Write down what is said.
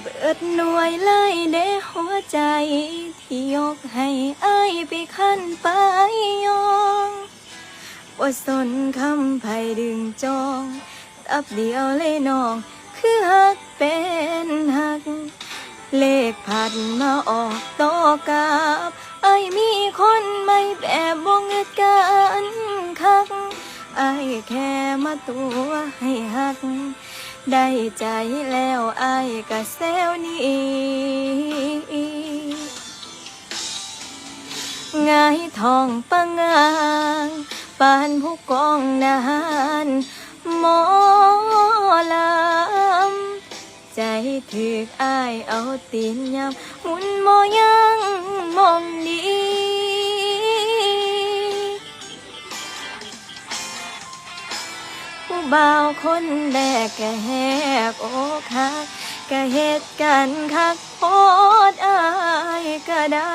เบิดหน่วยเลยเด้หัวใจ ที่ยกให้อายไปขั้นไปยองว่าสนคำไผดึงจองตับเดียวเลยน้อง คือหักเป็นหัก เลขผัดมาออกต่อกับไอายมีคนไม่แบบบงเงิดกันคักไอา แค่มาตัวให้หัก ได้ใจแล้วไอายก็แซวนี้ง่ายทองปังงางปานผู้กองนานหมอลำใจถึกอายเอาตีนยำหุ่นโมยัง ผู้บ่าวคนแรกกะแหกอกหักก็เหตุกันคักโพดอายก็ได้